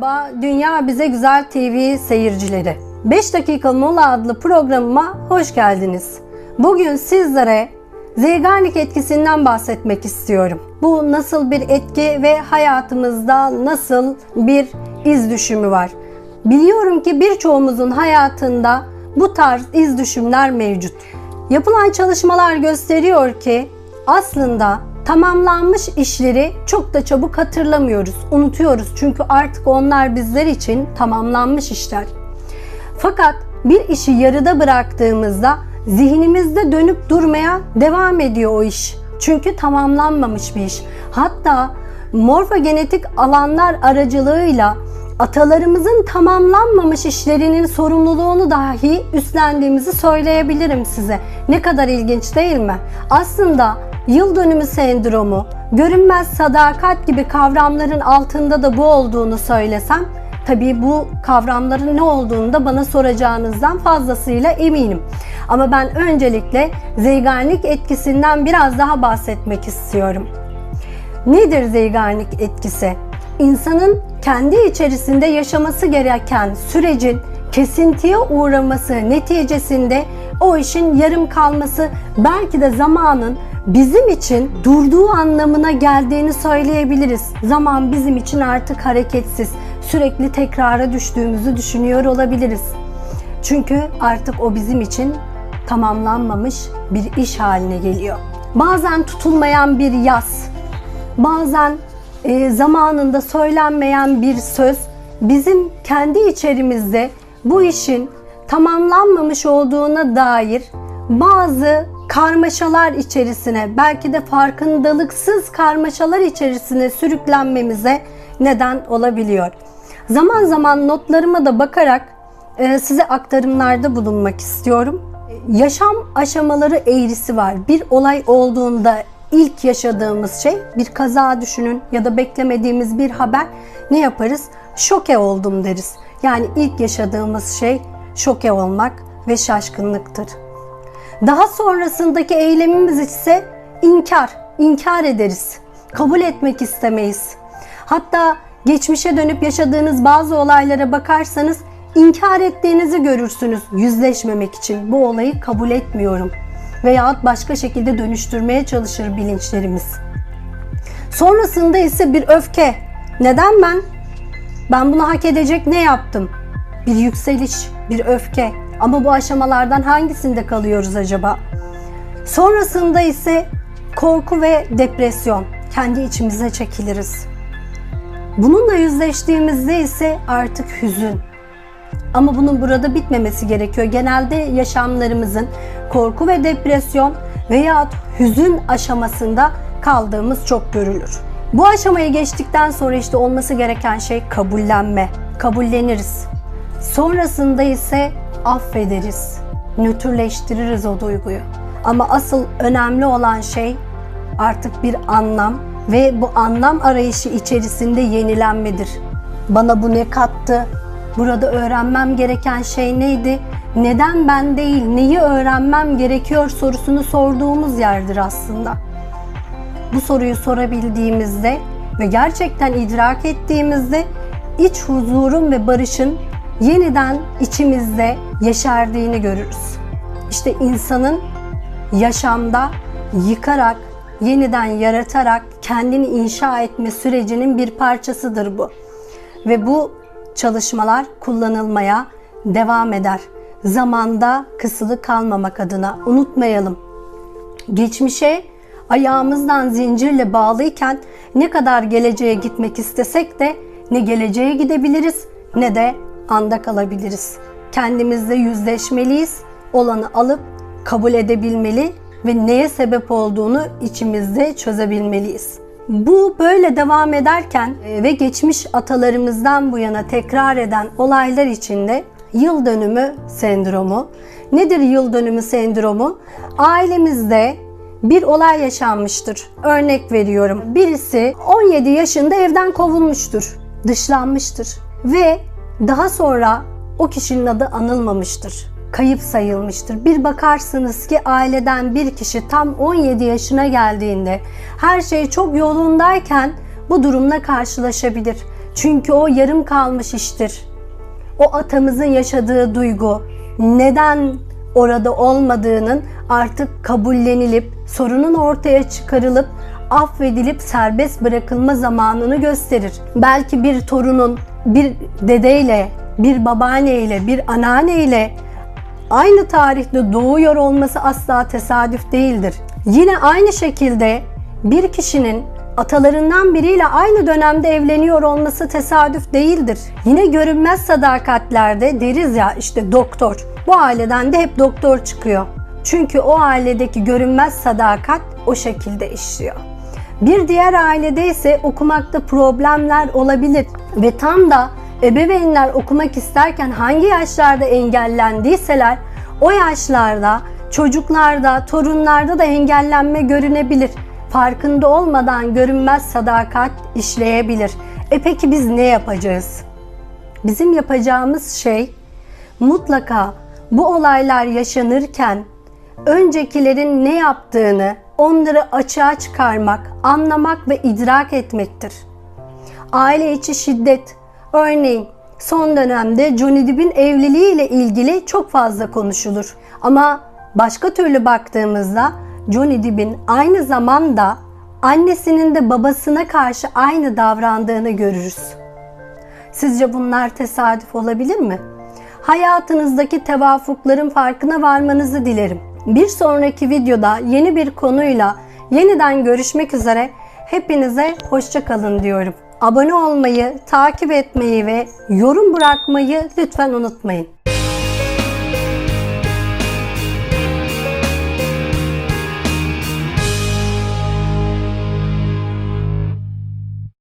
Merhaba Dünya Bize Güzel TV seyircileri. 5 dakika mola adlı programıma hoş geldiniz. Bugün sizlere Zeigarnik etkisinden bahsetmek istiyorum. Bu nasıl bir etki ve hayatımızda nasıl bir iz düşümü var? Biliyorum ki birçoğumuzun hayatında bu tarz iz düşümler mevcut. Yapılan çalışmalar gösteriyor ki aslında tamamlanmış işleri çok da çabuk hatırlamıyoruz, unutuyoruz. Çünkü artık onlar bizler için tamamlanmış işler. Fakat bir işi yarıda bıraktığımızda zihnimizde dönüp durmaya devam ediyor o iş. Çünkü tamamlanmamış bir iş. Hatta morfogenetik alanlar aracılığıyla atalarımızın tamamlanmamış işlerinin sorumluluğunu dahi üstlendiğimizi söyleyebilirim size. Ne kadar ilginç değil mi? Aslında yıl dönümü sendromu, görünmez sadakat gibi kavramların altında da bu olduğunu söylesem, tabii bu kavramların ne olduğunu da bana soracağınızdan fazlasıyla eminim. Ama ben öncelikle zeygarnik etkisinden biraz daha bahsetmek istiyorum. Nedir zeygarnik etkisi? İnsanın kendi içerisinde yaşaması gereken sürecin kesintiye uğraması neticesinde o işin yarım kalması belki de zamanın bizim için durduğu anlamına geldiğini söyleyebiliriz. Zaman bizim için artık hareketsiz, sürekli tekrara düştüğümüzü düşünüyor olabiliriz. Çünkü artık o bizim için tamamlanmamış bir iş haline geliyor. Bazen tutulmayan bir yaz, bazen e, zamanında söylenmeyen bir söz bizim kendi içerimizde bu işin tamamlanmamış olduğuna dair bazı karmaşalar içerisine belki de farkındalıksız karmaşalar içerisine sürüklenmemize neden olabiliyor. Zaman zaman notlarıma da bakarak e, size aktarımlarda bulunmak istiyorum. Yaşam aşamaları eğrisi var. Bir olay olduğunda ilk yaşadığımız şey bir kaza düşünün ya da beklemediğimiz bir haber ne yaparız? Şoke oldum deriz. Yani ilk yaşadığımız şey şoke olmak ve şaşkınlıktır. Daha sonrasındaki eylemimiz ise inkar, inkar ederiz. Kabul etmek istemeyiz. Hatta geçmişe dönüp yaşadığınız bazı olaylara bakarsanız inkar ettiğinizi görürsünüz yüzleşmemek için. Bu olayı kabul etmiyorum veyahut başka şekilde dönüştürmeye çalışır bilinçlerimiz. Sonrasında ise bir öfke. Neden ben? Ben bunu hak edecek ne yaptım? Bir yükseliş, bir öfke. Ama bu aşamalardan hangisinde kalıyoruz acaba? Sonrasında ise korku ve depresyon. Kendi içimize çekiliriz. Bununla yüzleştiğimizde ise artık hüzün. Ama bunun burada bitmemesi gerekiyor. Genelde yaşamlarımızın korku ve depresyon veya hüzün aşamasında kaldığımız çok görülür. Bu aşamayı geçtikten sonra işte olması gereken şey kabullenme. Kabulleniriz. Sonrasında ise affederiz. Nötrleştiririz o duyguyu. Ama asıl önemli olan şey artık bir anlam ve bu anlam arayışı içerisinde yenilenmedir. Bana bu ne kattı? Burada öğrenmem gereken şey neydi? Neden ben değil, neyi öğrenmem gerekiyor sorusunu sorduğumuz yerdir aslında. Bu soruyu sorabildiğimizde ve gerçekten idrak ettiğimizde iç huzurun ve barışın yeniden içimizde yeşerdiğini görürüz. İşte insanın yaşamda yıkarak, yeniden yaratarak kendini inşa etme sürecinin bir parçasıdır bu. Ve bu çalışmalar kullanılmaya devam eder. Zamanda kısılı kalmamak adına unutmayalım. Geçmişe ayağımızdan zincirle bağlıyken ne kadar geleceğe gitmek istesek de ne geleceğe gidebiliriz ne de anda kalabiliriz. Kendimizle yüzleşmeliyiz. Olanı alıp kabul edebilmeli ve neye sebep olduğunu içimizde çözebilmeliyiz. Bu böyle devam ederken e, ve geçmiş atalarımızdan bu yana tekrar eden olaylar içinde yıl dönümü sendromu. Nedir yıl dönümü sendromu? Ailemizde bir olay yaşanmıştır. Örnek veriyorum. Birisi 17 yaşında evden kovulmuştur, dışlanmıştır ve daha sonra o kişinin adı anılmamıştır. Kayıp sayılmıştır. Bir bakarsınız ki aileden bir kişi tam 17 yaşına geldiğinde her şey çok yolundayken bu durumla karşılaşabilir. Çünkü o yarım kalmış iştir. O atamızın yaşadığı duygu neden orada olmadığının artık kabullenilip sorunun ortaya çıkarılıp affedilip serbest bırakılma zamanını gösterir. Belki bir torunun bir dedeyle, bir babaanneyle, bir anneanneyle aynı tarihte doğuyor olması asla tesadüf değildir. Yine aynı şekilde bir kişinin atalarından biriyle aynı dönemde evleniyor olması tesadüf değildir. Yine görünmez sadakatlerde deriz ya işte doktor. Bu aileden de hep doktor çıkıyor. Çünkü o ailedeki görünmez sadakat o şekilde işliyor. Bir diğer ailede ise okumakta problemler olabilir ve tam da ebeveynler okumak isterken hangi yaşlarda engellendiyseler o yaşlarda çocuklarda, torunlarda da engellenme görünebilir. Farkında olmadan görünmez sadakat işleyebilir. E peki biz ne yapacağız? Bizim yapacağımız şey mutlaka bu olaylar yaşanırken öncekilerin ne yaptığını onları açığa çıkarmak, anlamak ve idrak etmektir. Aile içi şiddet, örneğin son dönemde Johnny Depp'in evliliği ile ilgili çok fazla konuşulur. Ama başka türlü baktığımızda Johnny Depp'in aynı zamanda annesinin de babasına karşı aynı davrandığını görürüz. Sizce bunlar tesadüf olabilir mi? Hayatınızdaki tevafukların farkına varmanızı dilerim. Bir sonraki videoda yeni bir konuyla yeniden görüşmek üzere. Hepinize hoşça kalın diyorum. Abone olmayı, takip etmeyi ve yorum bırakmayı lütfen unutmayın.